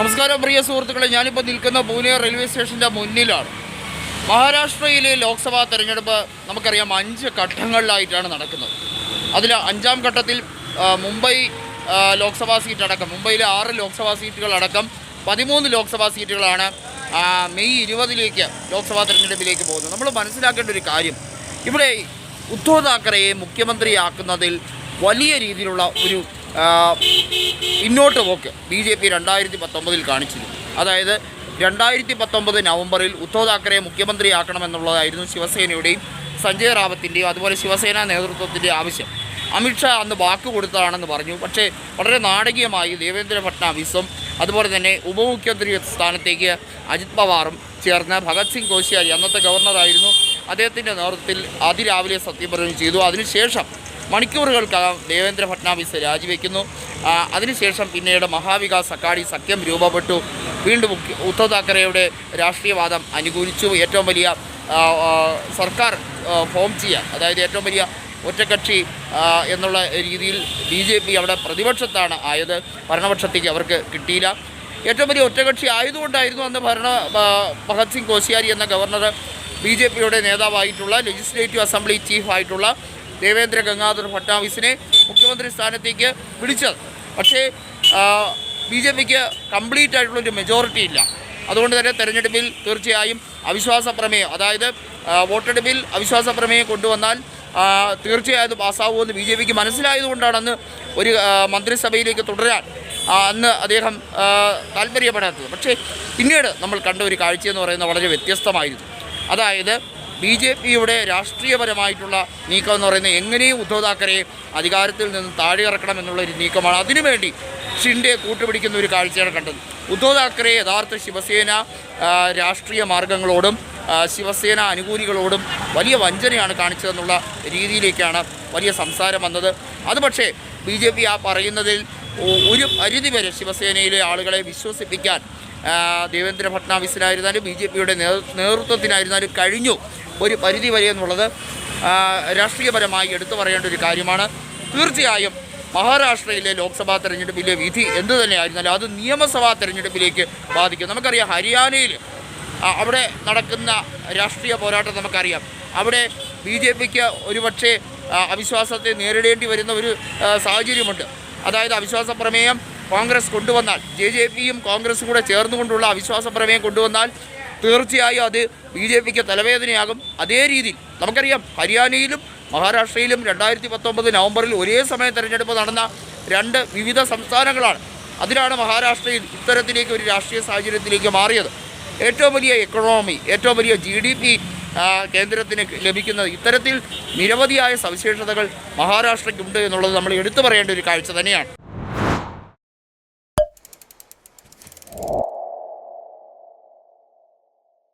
നമസ്കാരം പ്രിയ സുഹൃത്തുക്കളെ. ഞാനിപ്പോൾ നിൽക്കുന്ന പൂനെ റെയിൽവേ സ്റ്റേഷന്റെ മുന്നിലാണ്. മഹാരാഷ്ട്രയിലെ ലോക്സഭാ തെരഞ്ഞെടുപ്പ് നമുക്കറിയാം അഞ്ച് ഘട്ടങ്ങളിലായിട്ടാണ് നടക്കുന്നത്. അതിൽ അഞ്ചാം ഘട്ടത്തിൽ മുംബൈ ലോക്സഭാ സീറ്റ് അടക്കം മുംബൈയിലെ ആറ് ലോക്സഭാ സീറ്റുകളടക്കം പതിമൂന്ന് ലോക്സഭാ സീറ്റുകളാണ് മെയ് ഇരുപതിലേക്ക് ലോക്സഭാ തെരഞ്ഞെടുപ്പിലേക്ക് പോകുന്നത്. നമ്മൾ മനസ്സിലാക്കേണ്ട ഒരു കാര്യം ഇവിടെ ഉദ്ധവ് താക്കറെയെ മുഖ്യമന്ത്രിയാക്കുന്നതിൽ വലിയ രീതിയിലുള്ള ഒരു ഇന്നോട്ട് പോക്ക് ബി ജെ പി രണ്ടായിരത്തി പത്തൊമ്പതിൽ കാണിച്ചിരുന്നു. അതായത് രണ്ടായിരത്തി പത്തൊമ്പത് നവംബറിൽ ഉദ്ധവ് താക്കറെ മുഖ്യമന്ത്രിയാക്കണമെന്നുള്ളതായിരുന്നു ശിവസേനയുടെയും സഞ്ജയ് റാവത്തിന്റെയും അതുപോലെ ശിവസേന നേതൃത്വത്തിന്റെയും ആവശ്യം. അമിത്ഷാ അന്ന് വാക്ക് കൊടുത്തതാണെന്ന് പറഞ്ഞു. പക്ഷേ വളരെ നാടകീയമായി ദേവേന്ദ്ര ഫട്നാവിസും അതുപോലെ തന്നെ ഉപമുഖ്യമന്ത്രി സ്ഥാനത്തേക്ക് അജിത് പവാറും ചേർന്ന് ഭഗത് സിംഗ് കോശിയാരി അന്നത്തെ ഗവർണറായിരുന്നു. അദ്ദേഹത്തിന്റെ നേതൃത്വത്തിൽ അതിരാവിലെ സത്യപ്രതിജ്ഞ ചെയ്തു. അതിനുശേഷം മണിക്കൂറുകൾക്കകം ദേവേന്ദ്ര ഫട്നാവിസ് രാജിവെക്കുന്നു. അതിനുശേഷം പിന്നീട് മഹാവികാസ് അക്കാഡി സഖ്യം രൂപപ്പെട്ടു. വീണ്ടും ഉദ്ധവ് താക്കറെയുടെ രാഷ്ട്രീയവാദം അനുകൂലിച്ചു. ഏറ്റവും വലിയ സർക്കാർ ഫോം ചെയ്യാൻ അതായത് ഏറ്റവും വലിയ ഒറ്റക്കക്ഷി എന്നുള്ള രീതിയിൽ ബി ജെ പി അവിടെ പ്രതിപക്ഷത്താണ് ആയത്. ഭരണപക്ഷത്തേക്ക് അവർക്ക് കിട്ടിയില്ല. ഏറ്റവും വലിയ ഒറ്റകക്ഷി ആയതുകൊണ്ടായിരുന്നു അന്ന് ഭരണ ഭഗത് സിംഗ് കോശിയാരി എന്ന ഗവർണർ ബി ജെ പിയുടെ നേതാവായിട്ടുള്ള ലെജിസ്ലേറ്റീവ് അസംബ്ലി ചീഫായിട്ടുള്ള ദേവേന്ദ്ര ഗംഗാധർ ഫട്നാവിസിനെ മുഖ്യമന്ത്രി സ്ഥാനത്തേക്ക് വിളിച്ചത്. പക്ഷേ ബി ജെ പിക്ക് കംപ്ലീറ്റ് ആയിട്ടുള്ളൊരു മെജോറിറ്റി ഇല്ല. അതുകൊണ്ട് തന്നെ തെരഞ്ഞെടുപ്പിൽ തീർച്ചയായും അവിശ്വാസ പ്രമേയം അതായത് വോട്ടെടുപ്പിൽ അവിശ്വാസ പ്രമേയം കൊണ്ടുവന്നാൽ തീർച്ചയായും പാസ്സാവുമെന്ന് ബി ജെ പിക്ക് മനസ്സിലായതുകൊണ്ടാണ് അന്ന് ഒരു മന്ത്രിസഭയിലേക്ക് തുടരാൻ അന്ന് അദ്ദേഹം താല്പര്യപ്പെടാത്തത്. പക്ഷേ പിന്നീട് നമ്മൾ കണ്ട ഒരു കാഴ്ചയെന്ന് പറയുന്നത് വളരെ വ്യത്യസ്തമായിരുന്നു. അതായത് ബി ജെ പിയുടെ രാഷ്ട്രീയപരമായിട്ടുള്ള നീക്കം എന്ന് പറയുന്നത് എങ്ങനെയും ഉദ്ധവ് താക്കറെ അധികാരത്തിൽ നിന്ന് താഴെ ഇറക്കണം എന്നുള്ള ഒരു നീക്കമാണ്. അതിനുവേണ്ടി ഷിൻഡെ കൂട്ടുപിടിക്കുന്ന ഒരു കാഴ്ചയാണ് കണ്ടത്. ഉദ്ധവ് താക്കറെ യഥാർത്ഥ ശിവസേന രാഷ്ട്രീയ മാർഗങ്ങളോടും ശിവസേന അനുകൂലികളോടും വലിയ വഞ്ചനയാണ് കാണിച്ചതെന്നുള്ള രീതിയിലേക്കാണ് വലിയ സംസാരം വന്നത്. അത് പക്ഷേ ബി ജെ പി ആ പറയുന്നതിൽ ഒരു പരിധിവരെ ശിവസേനയിലെ ആളുകളെ വിശ്വസിപ്പിക്കാൻ ദേവേന്ദ്ര ഫട്നാവിസിനായിരുന്നാലും ബി ജെ പിയുടെ നേതൃത്വത്തിനായിരുന്നാലും കഴിഞ്ഞു. ഒരു പരിധി വരെ എന്നുള്ളത് രാഷ്ട്രീയപരമായി എടുത്തു പറയേണ്ട ഒരു കാര്യമാണ്. തീർച്ചയായും മഹാരാഷ്ട്രയിലെ ലോക്സഭാ തെരഞ്ഞെടുപ്പിലെ വിധി എന്തു തന്നെയായിരുന്നാലും അത് നിയമസഭാ തെരഞ്ഞെടുപ്പിലേക്ക് ബാധിക്കും. നമുക്കറിയാം ഹരിയാനയിൽ അവിടെ നടക്കുന്ന രാഷ്ട്രീയ പോരാട്ടം നമുക്കറിയാം. അവിടെ ബി ജെ പിക്ക് ഒരുപക്ഷെ അവിശ്വാസത്തെ നേരിടേണ്ടി വരുന്ന ഒരു സാഹചര്യമുണ്ട്. അതായത് അവിശ്വാസ പ്രമേയം കോൺഗ്രസ് കൊണ്ടുവന്നാൽ ജെ ജെ പിയും കോൺഗ്രസും കൂടെ ചേർന്നുകൊണ്ടുള്ള അവിശ്വാസ പ്രമേയം കൊണ്ടുവന്നാൽ തീർച്ചയായും അത് ബി ജെ പിക്ക് തലവേദനയാകും. അതേ രീതിയിൽ നമുക്കറിയാം ഹരിയാനയിലും മഹാരാഷ്ട്രയിലും രണ്ടായിരത്തി പത്തൊമ്പത് നവംബറിൽ ഒരേ സമയം തിരഞ്ഞെടുപ്പ് നടന്ന രണ്ട് വിവിധ സംസ്ഥാനങ്ങളാണ്. അതിലാണ് മഹാരാഷ്ട്രയിൽ ഇത്തരത്തിലേക്ക് ഒരു രാഷ്ട്രീയ സാഹചര്യത്തിലേക്ക് മാറിയത്. ഏറ്റവും വലിയ എക്കണോമി ഏറ്റവും വലിയ ജി ഡി പി കേന്ദ്രത്തിന് ലഭിക്കുന്നത് ഇത്തരത്തിൽ നിരവധിയായ സവിശേഷതകൾ മഹാരാഷ്ട്രയ്ക്കുണ്ട് എന്നുള്ളത് നമ്മൾ എടുത്തു പറയേണ്ട ഒരു കാഴ്ച തന്നെയാണ്.